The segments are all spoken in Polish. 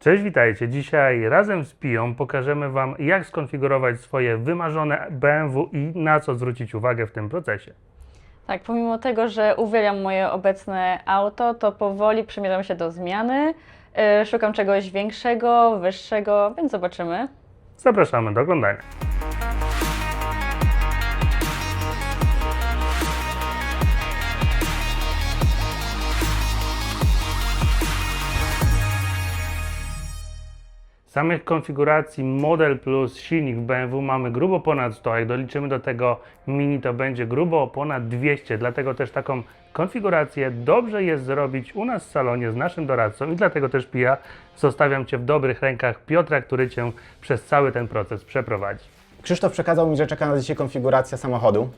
Cześć, witajcie. Dzisiaj razem z Piją pokażemy Wam, jak skonfigurować swoje wymarzone BMW i na co zwrócić uwagę w tym procesie. Tak, pomimo tego, że uwielbiam moje obecne auto, to powoli przymierzam się do zmiany. Yy, Szukam czegoś większego, wyższego, więc zobaczymy. Zapraszamy do oglądania. Samych konfiguracji Model Plus silnik BMW mamy grubo ponad 100. Jak doliczymy do tego Mini, to będzie grubo ponad 200. Dlatego też taką konfigurację dobrze jest zrobić u nas w salonie z naszym doradcą i dlatego też Pia zostawiam Cię w dobrych rękach Piotra, który Cię przez cały ten proces przeprowadzi. Krzysztof przekazał mi, że czeka nas dzisiaj konfiguracja samochodu.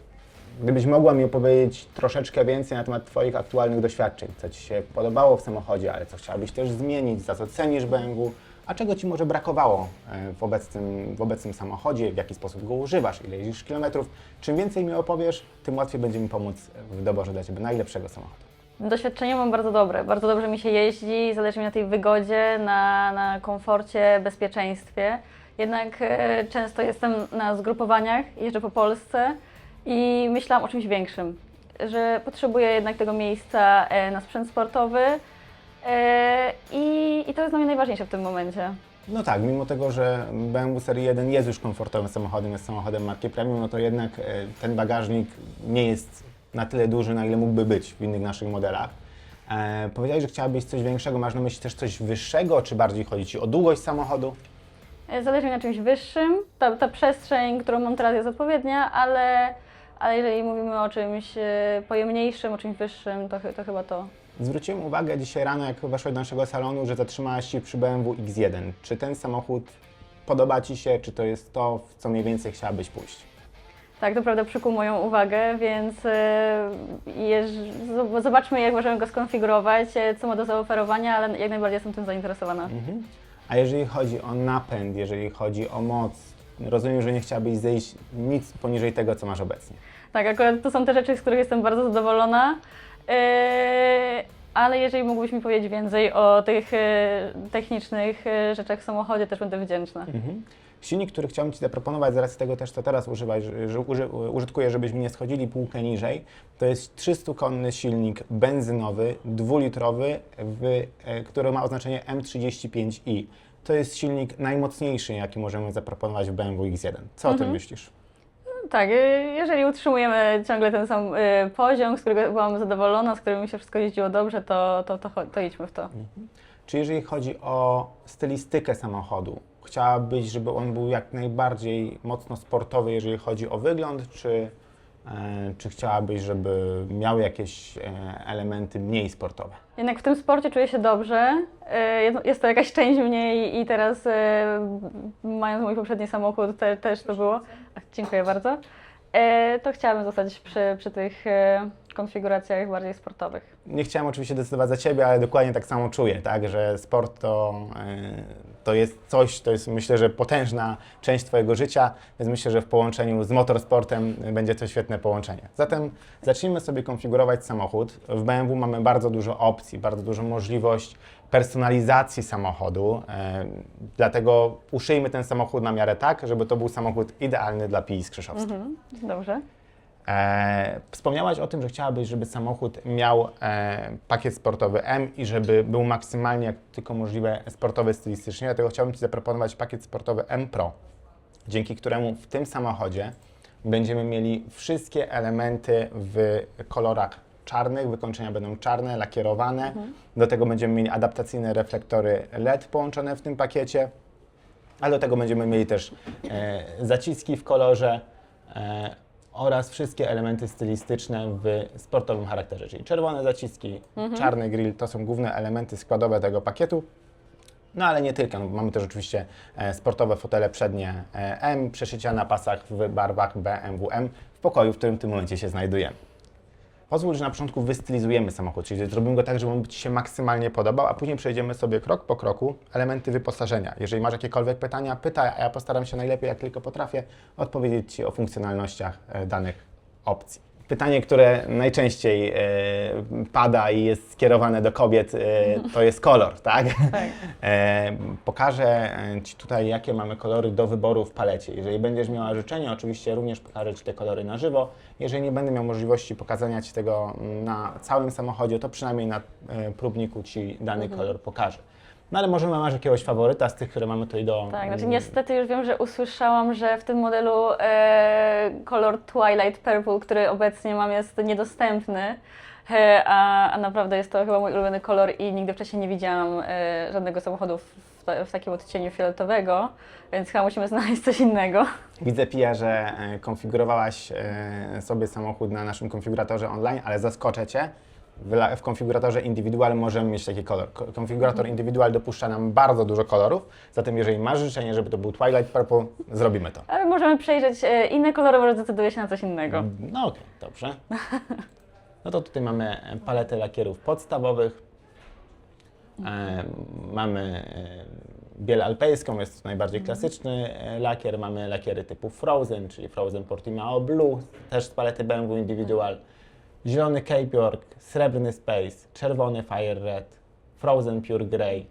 Gdybyś mogła mi opowiedzieć troszeczkę więcej na temat Twoich aktualnych doświadczeń, co Ci się podobało w samochodzie, ale co chciałabyś też zmienić, za co cenisz BMW, a czego Ci może brakowało e, w obecnym, w obecnym samochodzie, w jaki sposób go używasz, ile jeździsz kilometrów. Czym więcej mi opowiesz, tym łatwiej będzie mi pomóc w doborze dla Ciebie najlepszego samochodu. Doświadczenie mam bardzo dobre. Bardzo dobrze mi się jeździ, zależy mi na tej wygodzie, na, na komforcie, bezpieczeństwie. Jednak e, często jestem na zgrupowaniach, jeżdżę po Polsce i myślałam o czymś większym, że potrzebuję jednak tego miejsca e, na sprzęt sportowy i, i to jest dla mnie najważniejsze w tym momencie. No tak, mimo tego, że BMW Serii 1 jest już komfortowym samochodem, jest samochodem marki premium, no to jednak e, ten bagażnik nie jest na tyle duży, na ile mógłby być w innych naszych modelach. E, powiedziałeś, że chciałabyś coś większego, masz na myśli też coś wyższego, czy bardziej chodzi Ci o długość samochodu? E, Zależy mi na czymś wyższym. Ta, ta przestrzeń, którą mam teraz jest odpowiednia, ale, ale jeżeli mówimy o czymś e, pojemniejszym, o czymś wyższym, to, to chyba to. Zwróciłem uwagę dzisiaj rano, jak weszłeś do naszego salonu, że zatrzymałaś się przy BMW X1. Czy ten samochód podoba Ci się, czy to jest to, w co mniej więcej chciałabyś pójść? Tak, to prawda przykuł moją uwagę, więc e, zobaczmy, jak możemy go skonfigurować, e, co ma do zaoferowania, ale jak najbardziej jestem tym zainteresowana. Mhm. A jeżeli chodzi o napęd, jeżeli chodzi o moc, rozumiem, że nie chciałabyś zejść nic poniżej tego, co masz obecnie. Tak, akurat to są te rzeczy, z których jestem bardzo zadowolona. E, ale jeżeli mógłbyś mi powiedzieć więcej o tych e, technicznych e, rzeczach w samochodzie, też będę wdzięczna. Mhm. Silnik, który chciałbym Ci zaproponować, z racji tego też, co teraz używaj, że, uży, użytkuję, żebyśmy nie schodzili półkę niżej, to jest 300-konny silnik benzynowy, dwulitrowy, w, który ma oznaczenie M35i. To jest silnik najmocniejszy, jaki możemy zaproponować w BMW X1. Co o tym Mhm. myślisz? Tak, y, jeżeli utrzymujemy ciągle ten sam y, poziom, z którego byłam zadowolona, z którym mi się wszystko jeździło dobrze, to, to, to, to idźmy w to. Czy jeżeli chodzi o stylistykę samochodu, chciałabyś, żeby on był jak najbardziej mocno sportowy, jeżeli chodzi o wygląd, czy, e, czy chciałabyś, żeby miał jakieś e, elementy mniej sportowe? Jednak w tym sporcie czuję się dobrze. y, jest- to jakaś część mnie i- teraz mając mój poprzedni samochód te, też to było. Ach, Dziękuję bardzo. To chciałabym zostać przy, przy tych konfiguracjach bardziej sportowych. Nie chciałem oczywiście decydować za Ciebie, ale dokładnie tak samo czuję, tak, że sport to, e, to jest coś, to jest myślę, że potężna część Twojego życia, więc myślę, że w połączeniu z motorsportem będzie to świetne połączenie. Zatem zacznijmy sobie konfigurować samochód. W BMW mamy bardzo dużo opcji, bardzo dużą możliwość personalizacji samochodu, e, dlatego uszyjmy ten samochód na miarę tak, żeby to był samochód idealny dla Pii Skrzyszowskiej. Mhm, dobrze. E, wspomniałaś o tym, że chciałabyś, żeby samochód miał e, pakiet sportowy M i żeby był maksymalnie jak tylko możliwe sportowy stylistycznie, dlatego chciałbym Ci zaproponować pakiet sportowy M Pro, dzięki któremu w tym samochodzie będziemy mieli wszystkie elementy w kolorach czarnych, wykończenia będą czarne, lakierowane, do tego będziemy mieli adaptacyjne reflektory LED połączone w tym pakiecie, a do tego będziemy mieli też e, zaciski w kolorze e, oraz wszystkie elementy stylistyczne w sportowym charakterze, czyli czerwone zaciski, czarny grill, to są główne elementy składowe tego pakietu. No ale nie tylko, no, bo mamy też oczywiście e, sportowe fotele przednie e, M, przeszycia na pasach w barwach BMW M w pokoju, w którym w tym momencie się znajdujemy. Pozwól, że na początku wystylizujemy samochód, czyli zrobimy go tak, żeby on Ci się maksymalnie podobał, a później przejdziemy sobie krok po kroku elementy wyposażenia. Jeżeli masz jakiekolwiek pytania, pytaj, a ja postaram się najlepiej, jak tylko potrafię, odpowiedzieć Ci o funkcjonalnościach e, danych opcji. Pytanie, które najczęściej e, pada i jest skierowane do kobiet, e, to jest kolor, tak? Tak. E, pokażę Ci tutaj, jakie mamy kolory do wyboru w palecie. Jeżeli będziesz miała życzenie, oczywiście również pokażę Ci te kolory na żywo. Jeżeli nie będę miał możliwości pokazania Ci tego na całym samochodzie, to przynajmniej na próbniku Ci dany kolor pokażę. No ale może masz jakiegoś faworyta z tych, które mamy tutaj do... Tak, znaczy niestety już wiem, że usłyszałam, że w tym modelu e, kolor Twilight Purple, który obecnie mam, jest niedostępny. E, a, a naprawdę jest to chyba mój ulubiony kolor i nigdy wcześniej nie widziałam e, żadnego samochodu w, w, ta- w takim odcieniu fioletowego, więc chyba musimy znaleźć coś innego. Widzę, Pia, że e, konfigurowałaś e, sobie samochód na naszym konfiguratorze online, ale zaskoczę Cię. W, konfiguratorze Individual możemy mieć taki kolor. Ko- Konfigurator Individual dopuszcza nam bardzo dużo kolorów, zatem jeżeli masz życzenie, żeby to był Twilight Purple, zrobimy to. Ale możemy przejrzeć e, inne kolory, może zdecyduję się na coś innego. No okej, dobrze. No to tutaj mamy e, paletę lakierów podstawowych. E, mamy e, biel alpejską, jest to najbardziej klasyczny e, lakier. Mamy lakiery typu Frozen, czyli Frozen Portimao Blue, też z palety BMW Individual. Zielony Cape York, srebrny Space, czerwony Fire Red, Frozen Pure Grey,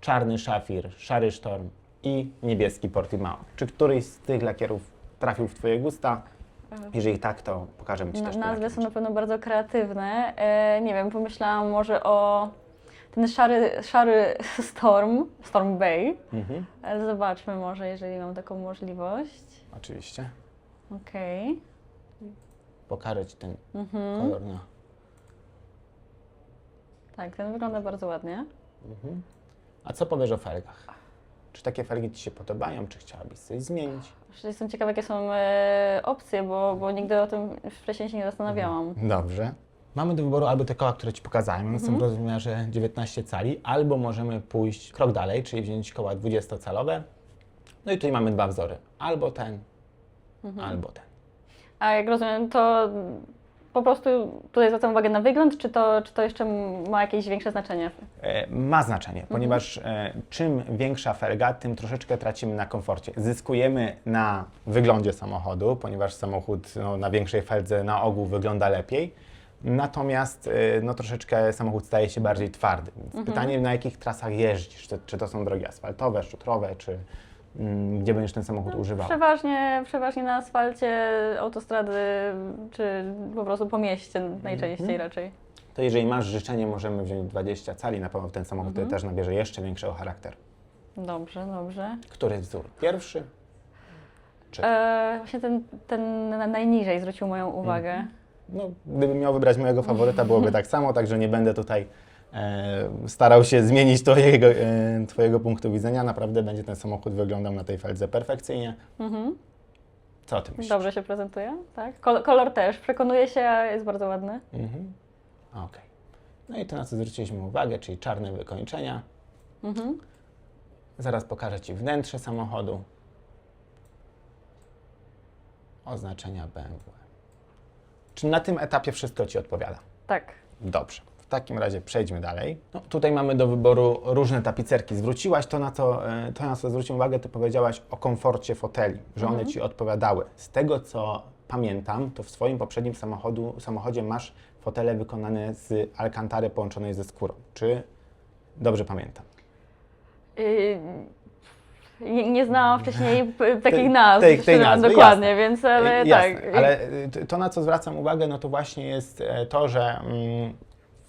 czarny Szafir, szary Sztorm i niebieski Portimao. Czy któryś z tych lakierów trafił w Twoje gusta? Jeżeli tak, to pokażemy Ci Na- też te Nazwy są na pewno bardzo kreatywne. E, nie wiem, pomyślałam może o ten szary, szary Storm, Storm Bay, Mhm, ale zobaczmy może, jeżeli mam taką możliwość. oczywiście. Okej. Pokażę Ci ten Mhm. kolor na... Tak, ten wygląda bardzo ładnie. Mhm. A co powiesz o felgach? Czy takie felgi Ci się podobają? Czy chciałabyś coś zmienić? Jestem ciekawa, jakie są e, opcje, bo, bo nigdy o tym wcześniej się nie zastanawiałam. Dobrze. Mamy do wyboru albo te koła, które Ci pokazałem, są w rozmiarze 19 cali, albo możemy pójść krok dalej, czyli wziąć koła 20-calowe. No i tutaj mamy dwa wzory. Albo ten, albo ten. A jak rozumiem, to po prostu tutaj zwracam uwagę na wygląd, czy to, czy to jeszcze ma jakieś większe znaczenie? E, Ma znaczenie, ponieważ e, czym większa felga, tym troszeczkę tracimy na komforcie. Zyskujemy na wyglądzie samochodu, ponieważ samochód no, na większej feldze na ogół wygląda lepiej. Natomiast e, no, troszeczkę samochód staje się bardziej twardy. Więc pytanie, na jakich trasach jeździsz? Czy, czy to są drogi asfaltowe, szutrowe, czy gdzie będziesz ten samochód używał? Przeważnie, przeważnie na asfalcie, autostrady, czy po prostu po mieście najczęściej raczej. To jeżeli masz życzenie, możemy wziąć 20 cali, na pewno ten samochód wtedy też nabierze jeszcze większego charakteru. Dobrze, dobrze. Który wzór? Pierwszy? Czy E, właśnie ten, ten na- najniżej zwrócił moją uwagę. No, gdybym miał wybrać mojego faworyta, byłoby tak samo, także nie będę tutaj starał się zmienić twojego, e, twojego punktu widzenia. Naprawdę będzie ten samochód wyglądał na tej feldze perfekcyjnie. Mhm. Co o tym myślisz? Dobrze się prezentuje, tak? Kol- kolor też, przekonuje się, jest bardzo ładny. Mhm. Okej. No i to, na co zwróciliśmy uwagę, czyli czarne wykończenia. Mhm. Zaraz pokażę Ci wnętrze samochodu. Oznaczenia BMW. Czy na tym etapie wszystko Ci odpowiada? Tak. Dobrze. W takim razie przejdźmy dalej. No, tutaj mamy do wyboru różne tapicerki. Zwróciłaś to na, co, e, to, na co zwróciłem uwagę, Ty powiedziałaś o komforcie foteli, że one Ci odpowiadały. Z tego, co pamiętam, to w swoim poprzednim samochodu, samochodzie masz fotele wykonane z alkantary połączonej ze skórą. Czy dobrze pamiętam? Yy, nie, nie znałam wcześniej takich Tej- nazw, tej- tej nazwy, dokładnie, jasne. więc ale E, Jasne, tak. ale t- to, na co zwracam uwagę, no to właśnie jest e, to, że mm,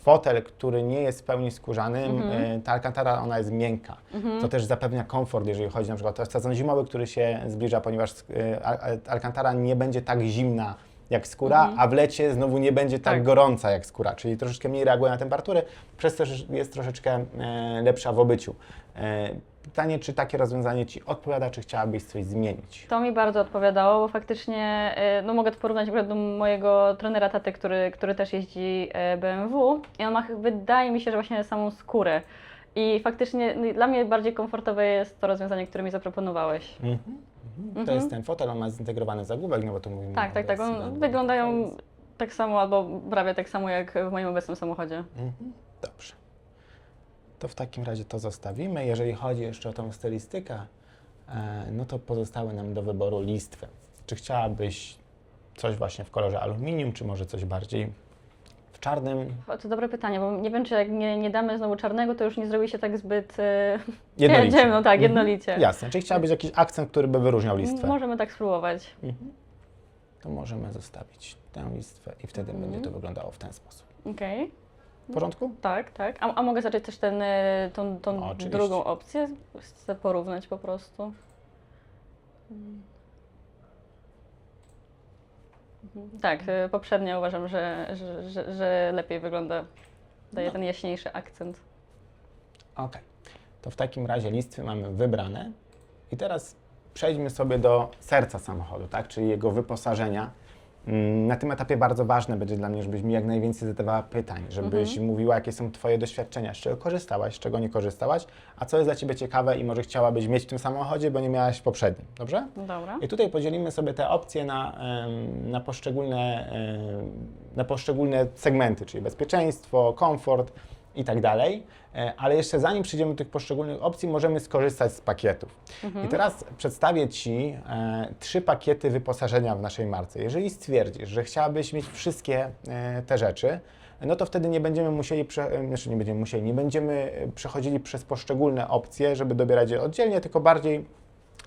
fotel, który nie jest w pełni skórzany, Mhm. e, ta alcantara, ona jest miękka, co też zapewnia komfort, jeżeli chodzi na przykład o sezon zimowy, który się zbliża, ponieważ e, al- al- alcantara nie będzie tak zimna jak skóra, a w lecie znowu nie będzie tak, Mhm. Tak. gorąca jak skóra, czyli troszeczkę mniej reaguje na temperaturę, przez to jest troszeczkę e, lepsza w obyciu. Pytanie, czy takie rozwiązanie Ci odpowiada, czy chciałabyś coś zmienić? To mi bardzo odpowiadało, bo faktycznie e, no mogę to porównać do mojego trenera taty, który, który też jeździ e, BMW i on ma, wydaje mi się, że właśnie samą skórę. I faktycznie no, dla mnie bardziej komfortowe jest to rozwiązanie, które mi zaproponowałeś. Mhm. Mhm. To jest ten fotel, on ma zintegrowany zagłówek, no bo to mówimy Tak, tak, tak. On, wyglądają tak samo albo prawie tak samo jak w moim obecnym samochodzie. Mhm. Dobrze. To w takim razie to zostawimy. Jeżeli chodzi jeszcze o tą stylistykę, e, no to pozostały nam do wyboru listwy. Czy chciałabyś coś właśnie w kolorze aluminium, czy może coś bardziej w czarnym. To dobre pytanie, bo nie wiem, czy jak nie, nie damy znowu czarnego, to już nie zrobi się tak zbyt e, Jednolicie. ciemno, tak, Mhm. jednolicie. Jasne, czyli chciałabyś jakiś akcent, który by wyróżniał listwę. Możemy tak spróbować. To możemy zostawić tę listwę i wtedy Mhm. będzie to wyglądało w ten sposób. Okej, W porządku? tak, tak. A, a mogę zacząć też ten, e, tą, tą Oczywiście. drugą opcję? Chcę porównać po prostu. Mhm. Tak, e, poprzednio uważam, że, że, że, że lepiej wygląda, daje No. ten jaśniejszy akcent. Ok. To w takim razie listwy mamy wybrane i teraz przejdźmy sobie do serca samochodu, tak? czyli jego wyposażenia. Mm, Na tym etapie bardzo ważne będzie dla mnie, żebyś mi jak najwięcej zadawała pytań, żebyś Mhm. mówiła, jakie są Twoje doświadczenia, z czego korzystałaś, z czego nie korzystałaś, a co jest dla Ciebie ciekawe i może chciałabyś mieć w tym samochodzie, bo nie miałaś poprzednim. Dobrze? Dobra. I tutaj podzielimy sobie te opcje na, na, poszczególne, na poszczególne segmenty, czyli bezpieczeństwo, komfort i tak dalej. E, Ale jeszcze zanim przejdziemy do tych poszczególnych opcji, możemy skorzystać z pakietów. I teraz przedstawię Ci e, trzy pakiety wyposażenia w naszej marce. Jeżeli stwierdzisz, że chciałabyś mieć wszystkie e, te rzeczy, no to wtedy nie będziemy musieli, e, znaczy nie będziemy musieli, nie będziemy e, przechodzili przez poszczególne opcje, żeby dobierać je oddzielnie, tylko bardziej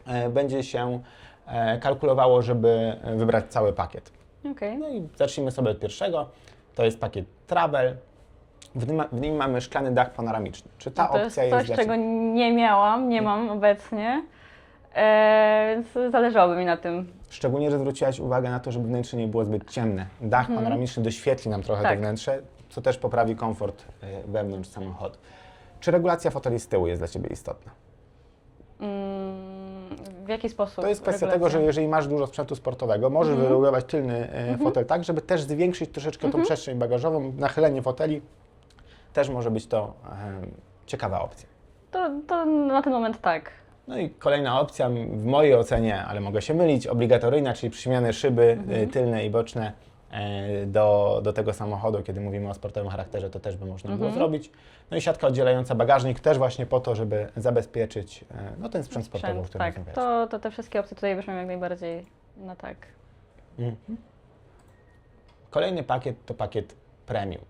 e, będzie się e, kalkulowało, żeby wybrać cały pakiet. Okej. No i zacznijmy sobie od pierwszego. To jest pakiet Travel. W nim, w nim mamy szklany dach panoramiczny. Czy ta No to jest opcja coś, dla czego Ciebie? nie miałam, nie mam obecnie, e, więc zależałoby mi na tym. Szczególnie, że zwróciłaś uwagę na to, żeby wnętrze nie było zbyt ciemne. Dach panoramiczny doświetli nam trochę Mhm. Tak. to wnętrze, co też poprawi komfort e, wewnątrz samochodu. Czy regulacja foteli z tyłu jest dla Ciebie istotna? Mm, w jaki sposób? To jest kwestia tego, regulacja? że jeżeli masz dużo sprzętu sportowego, możesz Mhm. wyregulować tylny e, fotel tak, żeby też zwiększyć troszeczkę Mhm. tą przestrzeń bagażową. Nachylenie foteli też może być to ciekawa opcja. To, to na ten moment tak. No i kolejna opcja, w mojej ocenie, ale mogę się mylić, obligatoryjna, czyli przymiany szyby Mhm. y, tylne i boczne e, do, do tego samochodu, kiedy mówimy o sportowym charakterze, to też by można było Mhm. zrobić. No i siatka oddzielająca bagażnik też właśnie po to, żeby zabezpieczyć e, no, ten sprzęt sportowy, Sprzęt, którym tak. To, to te wszystkie opcje tutaj brzmią jak najbardziej na tak. Mhm. Kolejny pakiet to pakiet premium.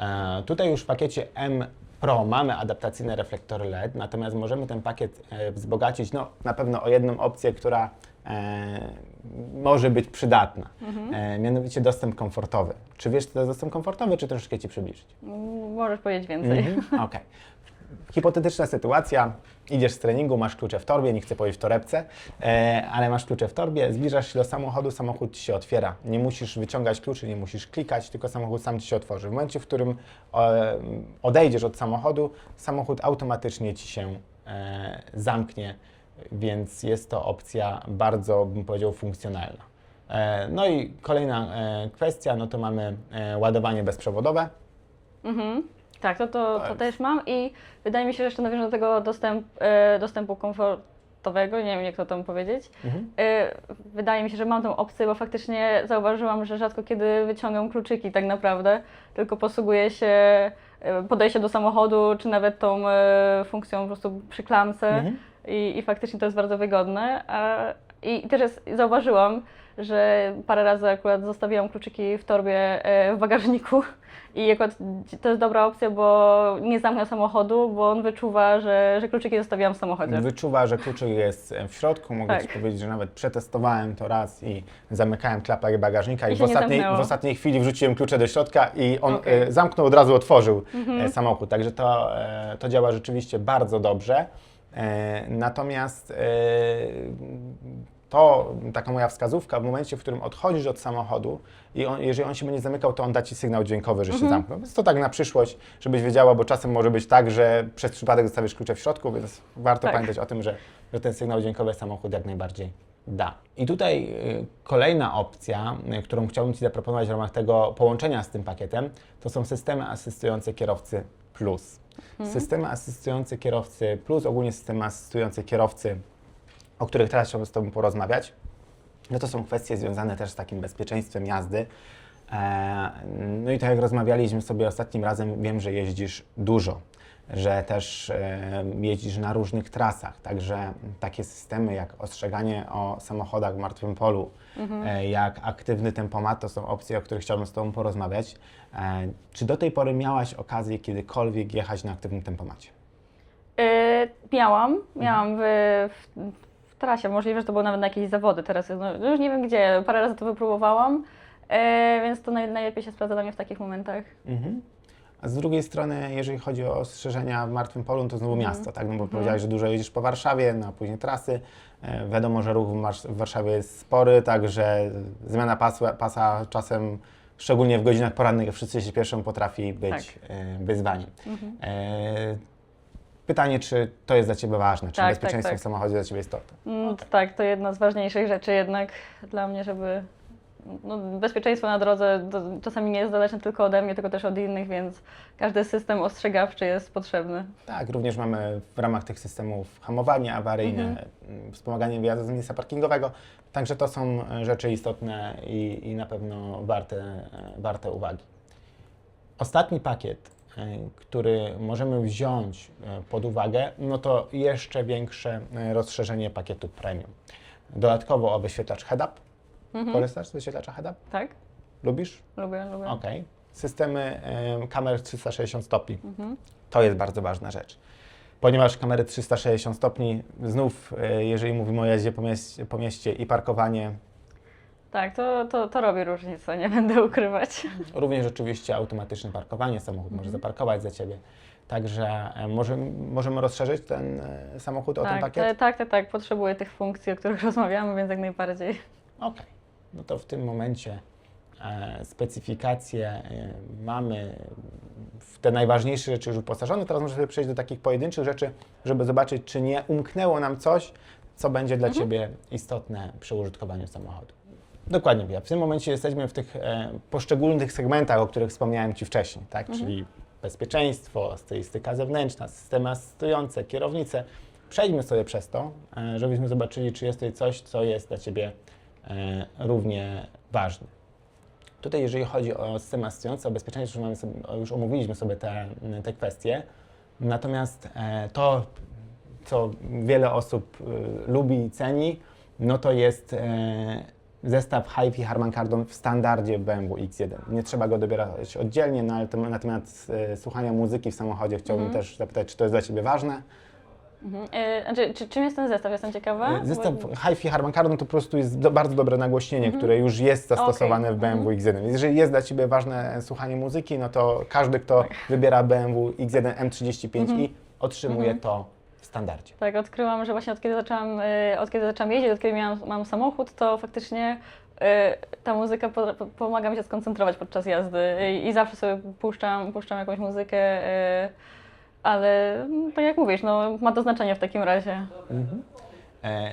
E, tutaj już w pakiecie M Pro mamy adaptacyjne reflektory LED, natomiast możemy ten pakiet e, wzbogacić no, na pewno o jedną opcję, która e, może być przydatna, e, mianowicie dostęp komfortowy. Czy wiesz, co to jest dostęp komfortowy, czy troszeczkę Ci przybliżyć? Możesz powiedzieć więcej. Mhm, Okej. Hipotetyczna sytuacja, idziesz z treningu, masz klucze w torbie, nie chcę powiedzieć w torebce, e, ale masz klucze w torbie, zbliżasz się do samochodu, samochód Ci się otwiera. Nie musisz wyciągać kluczy, nie musisz klikać, tylko samochód sam Ci się otworzy. W momencie, w którym e, odejdziesz od samochodu, samochód automatycznie Ci się e, zamknie, więc jest to opcja bardzo, bym powiedział, funkcjonalna. E, no i kolejna e, kwestia, no to mamy e, ładowanie bezprzewodowe. Mhm. Tak, to, to, to Tak. też mam i wydaje mi się, że jeszcze nawiążę do tego dostęp, e, dostępu komfortowego, nie wiem jak to tam powiedzieć. Mhm. E, wydaje mi się, że mam tą opcję, bo faktycznie zauważyłam, że rzadko kiedy wyciągam kluczyki tak naprawdę, tylko posługuję się e, podejście do samochodu, czy nawet tą e, funkcją po prostu przy klamce Mhm. i, i faktycznie to jest bardzo wygodne. A, I też jest, zauważyłam, że parę razy akurat zostawiłam kluczyki w torbie e, w bagażniku i akurat to jest dobra opcja, bo nie zamknę samochodu, bo on wyczuwa, że, że kluczyki zostawiłam w samochodzie. Wyczuwa, że kluczyk jest w środku. Mogę Tak. Ci powiedzieć, że nawet przetestowałem to raz i zamykałem klapę bagażnika I i, w, ostatniej, w ostatniej chwili wrzuciłem klucze do środka i on. Mhm. e, zamknął, od razu otworzył e, samochód. Także to, e, to działa rzeczywiście bardzo dobrze. E, natomiast e, to taka moja wskazówka, w momencie, w którym odchodzisz od samochodu i on, jeżeli on się będzie zamykał, to on da Ci sygnał dźwiękowy, że się Mhm. zamknął. Więc to tak na przyszłość, żebyś wiedziała, bo czasem może być tak, że przez przypadek zostawisz klucze w środku, więc warto Tak. pamiętać o tym, że, że ten sygnał dźwiękowy samochód jak najbardziej da. I tutaj y, kolejna opcja, y, którą chciałbym Ci zaproponować w ramach tego połączenia z tym pakietem, to są systemy asystujące kierowcy plus. Systemy asystujące kierowcy plus, ogólnie systemy asystujące kierowcy, o których teraz chciałbym z Tobą porozmawiać, no to są kwestie związane też z takim bezpieczeństwem jazdy. E, No i tak jak rozmawialiśmy sobie ostatnim razem, wiem, że jeździsz dużo. że też e, jeździsz na różnych trasach, także takie systemy jak ostrzeganie o samochodach w martwym polu, e, jak aktywny tempomat to są opcje, o których chciałbym z Tobą porozmawiać. Czy do tej pory miałaś okazję kiedykolwiek jechać na aktywnym tempomacie? Y, miałam, miałam w, w trasie, możliwe, że to było nawet na jakieś zawody teraz, no, już nie wiem gdzie, parę razy to wypróbowałam, y, więc to naj, najlepiej się sprawdza dla mnie w takich momentach. Mhm. A z drugiej strony, jeżeli chodzi o ostrzeżenia w martwym polu, to znowu miasto, tak? No bo powiedziałeś, że dużo jeździsz po Warszawie, no a później trasy. E, wiadomo, że ruch w, Marsz- w Warszawie jest spory, także zmiana pasa, pasa czasem, szczególnie w godzinach porannych, wszyscy się pieszą, potrafi być e, wyzwaniem. E, pytanie, czy to jest dla Ciebie ważne? Czy Tak, bezpieczeństwo tak, tak. w samochodzie dla Ciebie istotne? Mm, Tak, to jedna z ważniejszych rzeczy jednak dla mnie, żeby no, bezpieczeństwo na drodze to czasami nie jest zależne tylko ode mnie, tylko też od innych, więc każdy system ostrzegawczy jest potrzebny. Tak, również mamy w ramach tych systemów hamowanie awaryjne, Mhm. mm, wspomaganie wyjazdu z miejsca parkingowego. Także to są e, rzeczy istotne i, i na pewno warte, e, warte uwagi. Ostatni pakiet, który możemy wziąć e, pod uwagę, no to jeszcze większe e, rozszerzenie pakietu premium. Dodatkowo o wyświetlacz head-up. Mhm. Korzystasz z wyświetlacza head-up? Tak? Lubisz? Lubię, lubię. Okej. Systemy em, kamer 360 stopni. Mhm. To jest bardzo ważna rzecz. Ponieważ kamery 360 stopni, znów, e, jeżeli mówimy o jeździe po mieście, po mieście i parkowanie, Tak, to, to, to robi różnicę, nie będę ukrywać. również oczywiście automatyczne parkowanie, samochód może zaparkować za Ciebie. Także e, może, możemy rozszerzyć ten e, samochód o ten Tak, pakiet? te- tak, tak, tak, potrzebuję tych funkcji, o których rozmawiamy, więc jak najbardziej. Okej, no to w tym momencie e, specyfikacje e, mamy w te najważniejsze rzeczy już uposażone. Teraz możemy przejść do takich pojedynczych rzeczy, żeby zobaczyć, czy nie umknęło nam coś, co będzie dla Ciebie istotne przy użytkowaniu samochodu. Dokładnie, Bia. W tym momencie jesteśmy w tych e, poszczególnych segmentach, o których wspomniałem Ci wcześniej, tak? Czyli bezpieczeństwo, stylistyka zewnętrzna, systemy asystujące, kierownice. Przejdźmy sobie przez to, e, żebyśmy zobaczyli, czy jest tutaj coś, co jest dla Ciebie e, równie ważne. Tutaj, jeżeli chodzi o systemy asystujące, o bezpieczeństwo, już, sobie, już omówiliśmy sobie te, te kwestie. Natomiast e, to, co wiele osób e, lubi i ceni, no to jest e, zestaw HiFi Harman Kardon w standardzie BMW X1. Nie trzeba go dobierać oddzielnie, no ale to, na temat e, słuchania muzyki w samochodzie chciałbym też zapytać, czy to jest dla Ciebie ważne? Mhm. E, znaczy, czy, czym jest ten zestaw? Jestem ciekawa. E, Zestaw Bo- HiFi Harman Kardon to po prostu jest do, bardzo dobre nagłośnienie, które już jest zastosowane Okej, w BMW X1. Więc Jeżeli jest dla Ciebie ważne słuchanie muzyki, no to każdy, kto wybiera BMW X1 M35i, otrzymuje to standardzie. Tak, odkryłam, że właśnie od kiedy zaczęłam, y, od kiedy zaczęłam jeździć, od kiedy miałam, mam samochód, to faktycznie y, ta muzyka po, po, pomaga mi się skoncentrować podczas jazdy i, i zawsze sobie puszczam, puszczam jakąś muzykę, y, ale mm, tak jak mówisz, no, ma to znaczenie w takim razie. E,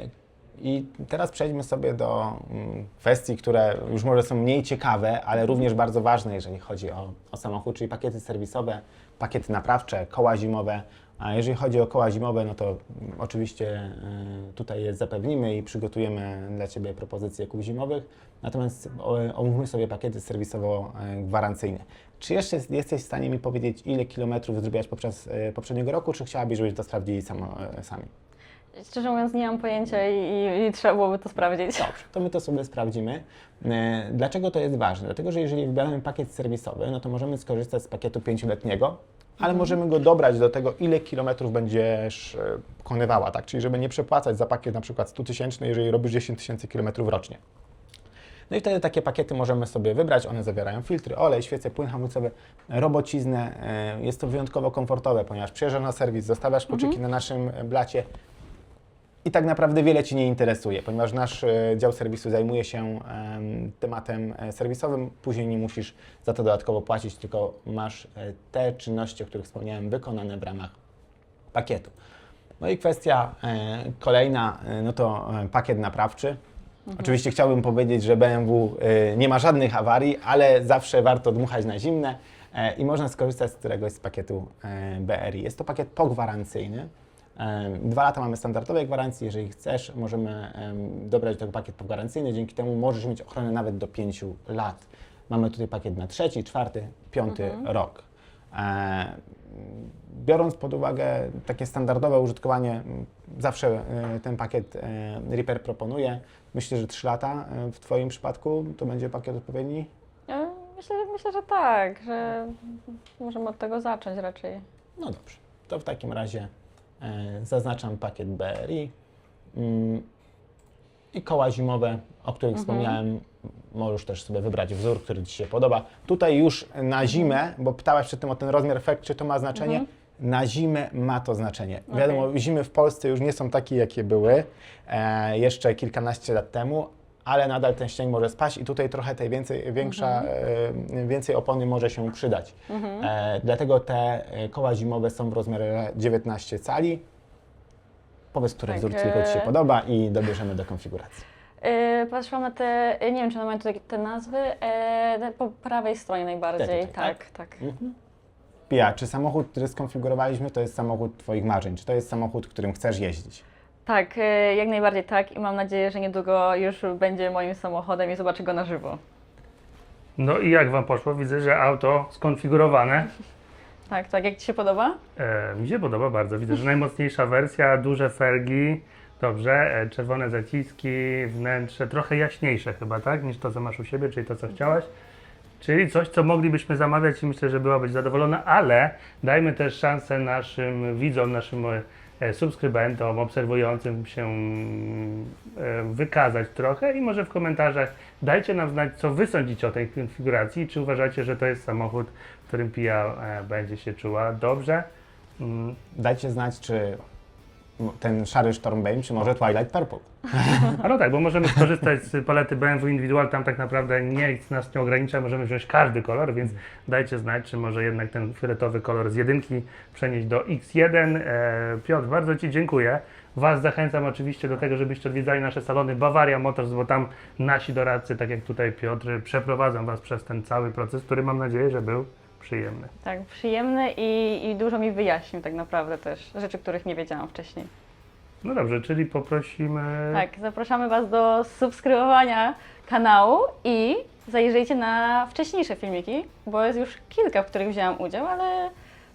I teraz przejdźmy sobie do mm, kwestii, które już może są mniej ciekawe, ale również bardzo ważne, jeżeli chodzi o, o samochód, czyli pakiety serwisowe, pakiety naprawcze, koła zimowe. A jeżeli chodzi o koła zimowe, no to oczywiście e, tutaj je zapewnimy i przygotujemy dla Ciebie propozycje kół zimowych. Natomiast omówmy sobie pakiety serwisowo-gwarancyjne. Czy jeszcze jesteś w stanie mi powiedzieć, ile kilometrów zrobiłaś podczas e, poprzedniego roku, czy chciałabyś, żebyśmy to sprawdzili samo, e, sami? Szczerze mówiąc, nie mam pojęcia i, i, i trzeba byłoby to sprawdzić. Dobrze, to my to sobie sprawdzimy. Dlaczego to jest ważne? Dlatego, że jeżeli wybieramy pakiet serwisowy, no to możemy skorzystać z pakietu pięcioletniego, ale możemy go dobrać do tego, ile kilometrów będziesz e, pokonywała, tak? Czyli żeby nie przepłacać za pakiet na przykład 100 tysięczny, jeżeli robisz 10 tysięcy kilometrów rocznie. No i wtedy takie pakiety możemy sobie wybrać. One zawierają filtry, olej, świece, płyn hamulcowy, robociznę. E, Jest to wyjątkowo komfortowe, ponieważ przyjeżdżasz na serwis, zostawiasz kluczyki na naszym e, blacie i tak naprawdę wiele Ci nie interesuje, ponieważ nasz e, dział serwisu zajmuje się em, tematem e, serwisowym. Później nie musisz za to dodatkowo płacić, tylko masz e, te czynności, o których wspomniałem, wykonane w ramach pakietu. No i kwestia kolejna, no to pakiet naprawczy. Oczywiście chciałbym powiedzieć, że BMW nie ma żadnych awarii, ale zawsze warto dmuchać na zimne i można skorzystać z któregoś z pakietu BRI. Jest to pakiet pogwarancyjny. Dwa lata mamy standardowej gwarancji. Jeżeli chcesz, możemy em, dobrać do tego pakiet pogwarancyjny. Dzięki temu możesz mieć ochronę nawet do 5 lat. Mamy tutaj pakiet na trzeci, czwarty, piąty rok. E, biorąc pod uwagę takie standardowe użytkowanie, zawsze e, ten pakiet e, Reaper proponuje. Myślę, że 3 lata w Twoim przypadku to będzie pakiet odpowiedni. Myślę, myślę, że tak, że możemy od tego zacząć raczej. No dobrze, to w takim razie zaznaczam pakiet BRI mm, i koła zimowe, o których wspomniałem. Możesz też sobie wybrać wzór, który Ci się podoba. Tutaj już na zimę, bo pytałaś przed tym o ten rozmiar efekt, czy to ma znaczenie. Na zimę ma to znaczenie. Okej. Wiadomo, zimy w Polsce już nie są takie, jakie były e, jeszcze kilkanaście lat temu, ale nadal ten śnieg może spaść i tutaj trochę tej więcej, większa, e, więcej opony może się przydać. E, dlatego te e, koła zimowe są w rozmiarze 19 cali. Powiedz, który Tak, wzór tylko Ci się e, podoba i dobierzemy do konfiguracji. E, Patrzyłam na te, e, nie wiem czy one mają tutaj te nazwy, e, po prawej stronie najbardziej. Te tutaj, tak, tak. Mhm. Pia, czy samochód, który skonfigurowaliśmy, to jest samochód Twoich marzeń? Czy to jest samochód, którym chcesz jeździć? Tak, e, jak najbardziej tak i mam nadzieję, że niedługo już będzie moim samochodem i zobaczę go na żywo. No i jak Wam poszło? Widzę, że auto skonfigurowane. Tak, tak, jak Ci się podoba? E, mi się podoba bardzo. Widzę, że najmocniejsza wersja, duże felgi. Dobrze, e, czerwone zaciski, wnętrze trochę jaśniejsze chyba, tak? Niż to, co masz u siebie, czyli to, co chciałaś. Czyli coś, co moglibyśmy zamawiać i myślę, że byłabyś zadowolona, ale dajmy też szansę naszym widzom, naszym e, subskrybentom, obserwującym się e, wykazać trochę i może w komentarzach dajcie nam znać, co wy sądzicie o tej konfiguracji, czy uważacie, że to jest samochód, w którym Pia e, będzie się czuła dobrze. Mm, Dajcie znać, czy ten szary Stormbane, czy może Twilight Purple. No tak, bo możemy skorzystać z palety BMW Individual, tam tak naprawdę nic nas nie ogranicza, możemy wziąć każdy kolor, więc dajcie znać, czy może jednak ten fioletowy kolor z jedynki przenieść do X1. E, Piotr, bardzo Ci dziękuję. Was zachęcam oczywiście do tego, żebyście odwiedzali nasze salony Bavaria Motors, bo tam nasi doradcy, tak jak tutaj Piotr, przeprowadzą Was przez ten cały proces, który mam nadzieję, że był przyjemny. Tak, przyjemny i, i dużo mi wyjaśnił tak naprawdę też, rzeczy, których nie wiedziałam wcześniej. No dobrze, czyli poprosimy... Tak, zapraszamy Was do subskrybowania kanału i zajrzyjcie na wcześniejsze filmiki, bo jest już kilka, w których wzięłam udział, ale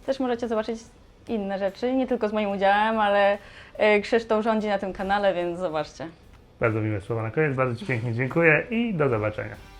też możecie zobaczyć inne rzeczy, nie tylko z moim udziałem, ale e, Krzysztof rządzi na tym kanale, więc zobaczcie. Bardzo miłe słowa na koniec, bardzo Ci pięknie dziękuję i do zobaczenia.